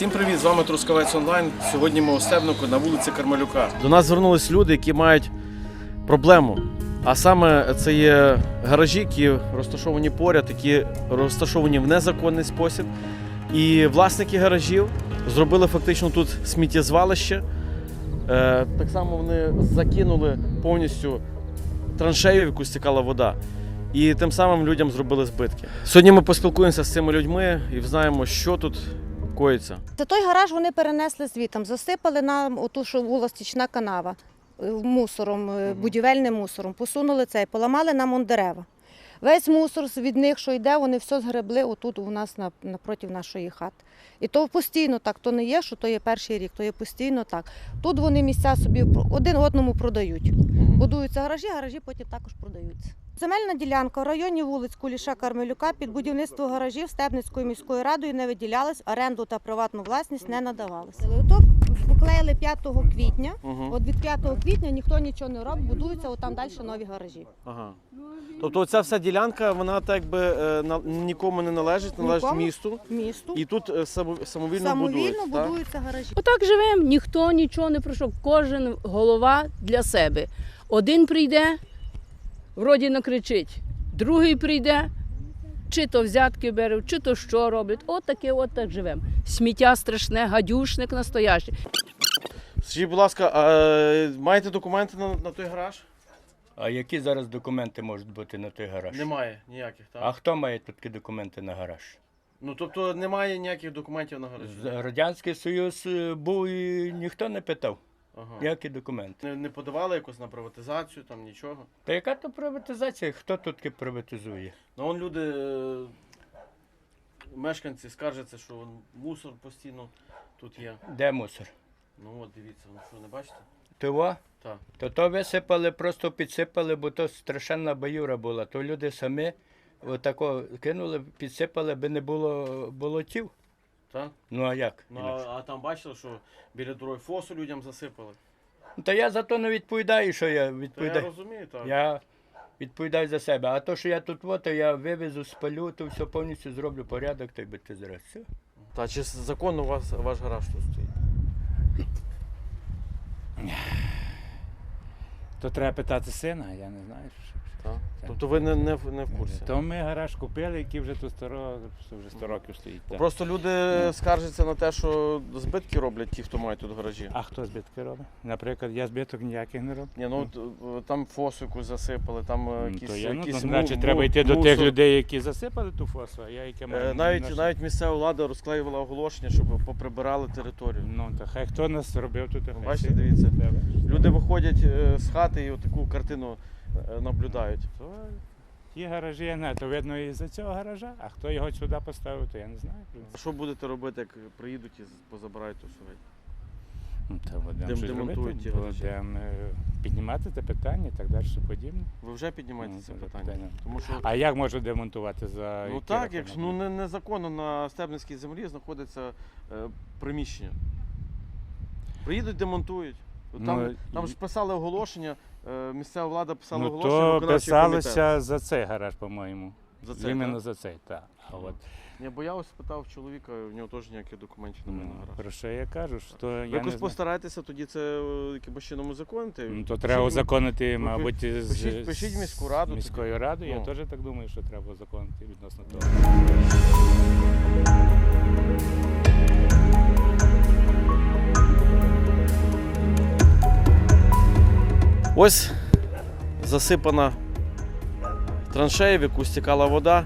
Всім привіт! З вами Трускавець Онлайн. Сьогодні ми у Стебнику на вулиці Кармелюка. До нас звернулись люди, які мають проблему. А саме це є гаражі, які розташовані поряд, які розташовані в незаконний спосіб. І власники гаражів зробили фактично тут сміттєзвалище. Е, так само вони закинули повністю траншею, в яку стікала вода. І тим самим людям зробили збитки. Сьогодні ми поспілкуємося з цими людьми і знаємо, що тут коїться. Це той гараж вони перенесли звітом, засипали нам оту, що була стічна канава е, мусором, е, будівельним мусором, посунули цей, поламали нам он дерева. Весь мусор від них, що йде, вони все згребли отут у нас напроти нашої хати. І то постійно так, то не є, що то є перший рік, то є постійно так. Тут вони місця собі один одному продають. Будуються гаражі, гаражі потім також продаються. Земельна ділянка в районі вулиць Куліша Кармелюка під будівництво гаражів Стебницькою міською радою не виділялась, оренду та приватну власність не надавалася. То поклеїли 5 квітня. Угу. От від 5 квітня ніхто нічого не робить, будуються отам далі нові гаражі. Ага. Тобто ця вся ділянка, вона так би е, на- нікому не належить, належить Нікому. місту. Місту І тут е, самовільно, самовільно будують. так? будуються гаражі. Отак живемо, ніхто нічого не пройшов. Кожен голова для себе. Один прийде, вроді накричить, другий прийде, чи то взятки беруть, чи то що роблять. От таке, от так живемо. Сміття страшне, гадюшник настоящий. Скажіть, будь ласка, а е, маєте документи на, на той гараж? А які зараз документи можуть бути на той гараж? Немає ніяких, так? А хто має такі документи на гараж? Ну тобто немає ніяких документів на гараж. Радянський Союз е, був і ніхто не питав, Ага. які документи. Не, не подавали якось на приватизацію, там нічого. Та яка то приватизація? Хто тут приватизує? Ну вон люди, е, мешканці скаржаться, що мусор постійно тут є. Де мусор? Ну от дивіться, ну що, не бачите? Того? Так. То то висипали, просто підсипали, бо то страшенна баюра була. То люди самі отако кинули, підсипали, аби не було болотів. Так? Ну а як? Ну, а, а там бачили, що біля дороги фосу людям засипали. Ну, Та я за то не відповідаю, що я То я відповідаю. розумію, так. Я відповідаю за себе. А то, що я тут вот, то я вивезу, спалю, то все повністю зроблю порядок, так би ти зараз. Все. Та чи законно у вас ваш гараж тут стоїть? То треба питати сина, я не знаю. Що. Так? Тобто ви не, не, в- не в курсі. То ми гараж купили, який вже тут 100 років, вже 100 років стоїть. так. Просто люди скаржаться на те, що збитки роблять ті, хто має тут гаражі. А хто збитки робить? Наприклад, я збиток ніяких не роблю. Ні, ну от, е, там фосу якусь засипали, там е, М, якісь, то я, ну, якісь то, му- значить, му- треба йти до тих мусор. людей, які засипали ту фосу, а я яке Е, маю. Навіть, навіть місцева влада розклеювала оголошення, щоб поприбирали територію. Ну, то хай хто нас робив тут. хай Бачите, дивіться. Треба. Люди виходять е, з хати і таку картину наблюдають. То ті гаражі, я не то видно і за цього гаража, а хто його сюди поставив, то я не знаю. принципі. Що будете робити, як приїдуть і позабирають сьогодні? Ну, та будемо Дем- щось демонтують робити, ті гаражі. будемо е, піднімати це питання і так далі, що подібне. Ви вже піднімаєте Ну, це це питання? питання. Тому що А як можу демонтувати за ну який так, рахунок? якщо ну не, незаконно на стебницькій землі знаходиться е, приміщення. Приїдуть, демонтують. От Там, Ну, там ж писали оголошення, е, місцева влада писала Ну, оголошення. то виконавчий комітет. писалося за цей гараж, по-моєму. За це, Іменно так? за цей, так. А от, Я бо я ось спитав чоловіка, в нього теж ніяких документів немає ну, на гараж. про що я кажу, що Ви не якось знаю. постарайтеся тоді це е, якимось чином узаконити. Ну, то треба ми- узаконити, мабуть, з, пишіть- пишіть міську раду з міською радою. Ну. Я теж так думаю, що треба узаконити відносно того. Ось засипана траншея, в яку стікала вода.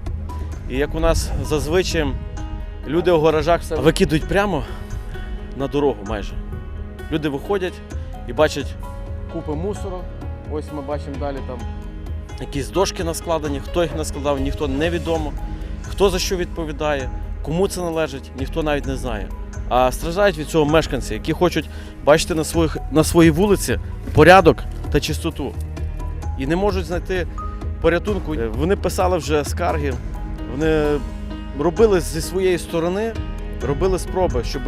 І як у нас зазвичай люди у гаражах все викидують прямо на дорогу майже. Люди виходять і бачать купи мусору. Ось ми бачимо далі там якісь дошки наскладені. Хто їх наскладав, ніхто невідомо. Хто за що відповідає, кому це належить, ніхто навіть не знає. А страждають від цього мешканці, які хочуть бачити на, своїх, на своїй вулиці порядок та чистоту. І не можуть знайти порятунку. Е, Вони писали вже скарги, вони робили зі своєї сторони, робили спроби, щоб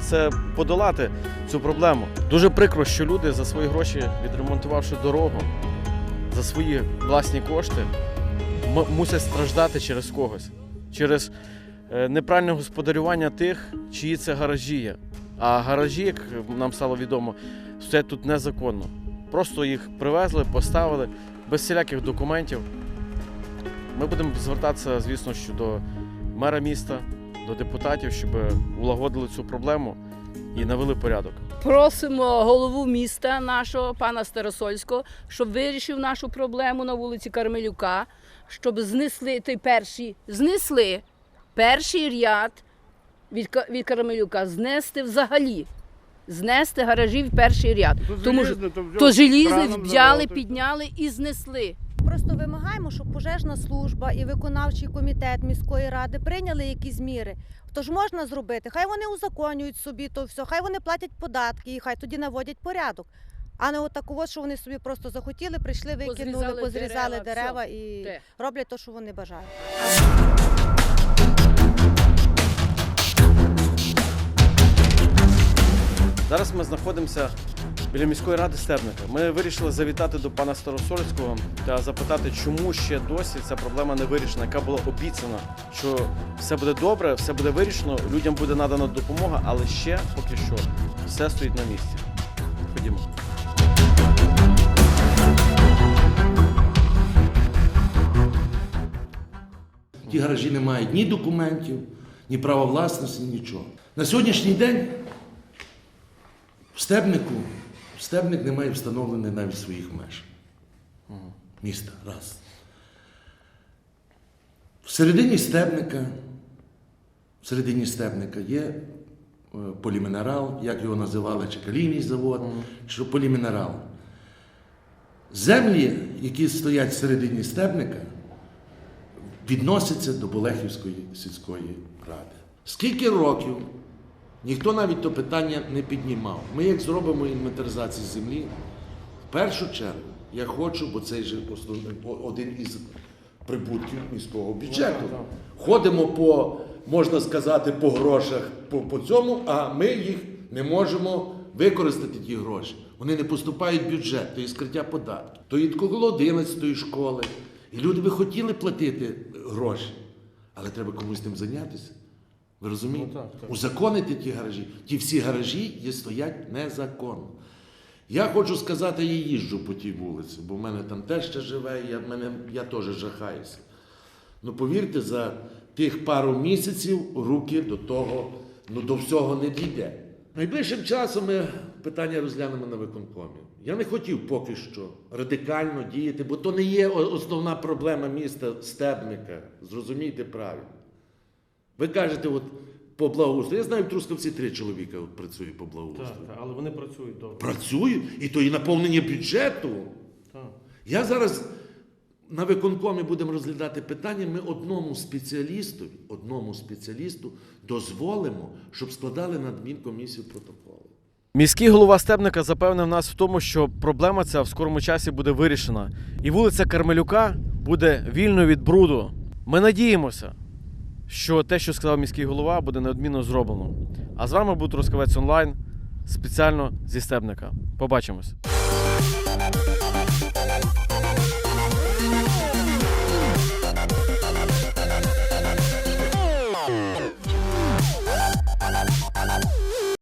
це подолати цю проблему. Дуже прикро, що люди за свої гроші, відремонтувавши дорогу, за свої власні кошти, мусять страждати через когось, через е, неправильне господарювання тих, чиї це гаражі є. А гаражі, як нам стало відомо, стоять тут незаконно. Просто їх привезли, поставили без всіляких документів. Ми будемо звертатися, звісно, що до мера міста, до депутатів, щоб улагодили цю проблему і навели порядок. Просимо голову міста нашого пана Старосольського, щоб вирішив нашу проблему на вулиці Кармелюка, щоб знесли той перший, знесли перший ряд від, від Кармелюка, знести взагалі. Знести гаражі в перший ряд. Тому що то желізне взяли, підняли і знесли. Просто вимагаємо, щоб пожежна служба і виконавчий комітет міської ради прийняли якісь міри. То ж можна зробити. Хай вони узаконюють собі то все, хай вони платять податки і хай тоді наводять порядок. А не отаково, що вони собі просто захотіли, прийшли, викинули, Позрізали позрізали дерева, дерева, і Те. роблять те, що вони бажають. Зараз ми знаходимося біля міської ради Стебника. Ми вирішили завітати до пана Старосольського та запитати, чому ще досі ця проблема не вирішена, яка була обіцяна, що все буде добре, все буде вирішено, людям буде надана допомога, але ще поки що все стоїть на місці. Ходімо. Ті гаражі не мають ні документів, ні права власності, нічого. На сьогоднішній день в Стебнику Стебник не має встановлених навіть своїх меж. Міста. Раз. В середині Стебника, в середині Стебника є е, полімінерал, як його називали, чи калійний завод, чи полімінерал. Землі, які стоять всередині Стебника, відноситься до Болехівської сільської ради. Скільки років ніхто навіть то питання не піднімав. Ми, як зробимо інвентаризацію землі, в першу чергу я хочу, бо це же один із прибутків міського бюджету. Ходимо по, можна сказати, по грошах по, по цьому, а ми їх не можемо використати ті гроші. Вони не поступають в бюджет, то є скриття податків, то від коло 11 школи. І люди би хотіли платити гроші, але треба комусь тим зайнятися. Ви розумієте? Узаконити ті гаражі. Ті всі гаражі є, стоять незаконно. Я хочу сказати, я їжджу по тій вулиці, бо в мене там теж ще живе, я, мене, я теж жахаюся. Ну повірте, за тих пару місяців руки до того, ну до всього не дійде. Найближчим часом ми питання розглянемо на виконкомі. Я не хотів поки що радикально діяти, бо то не є основна проблема міста Стебника. Зрозумійте правильно. Ви кажете, от по благоустрою. Я знаю, в Трускавці три чоловіка от працює по благоустрою. але вони працюють добре. Працюють, і то і наповнення бюджету. Я зараз на виконкомі будемо розглядати питання. Ми одному спеціалісту, одному спеціалісту дозволимо, щоб складали на адмінкомісію протоколи. Міський голова Стебника запевнив нас в тому, що проблема ця в скорому часі буде вирішена, і вулиця Кармелюка буде вільною від бруду. Ми надіємося, що те, що сказав міський голова, буде неодмінно зроблено. А з вами був Трускавець онлайн спеціально зі Стебника. Побачимось.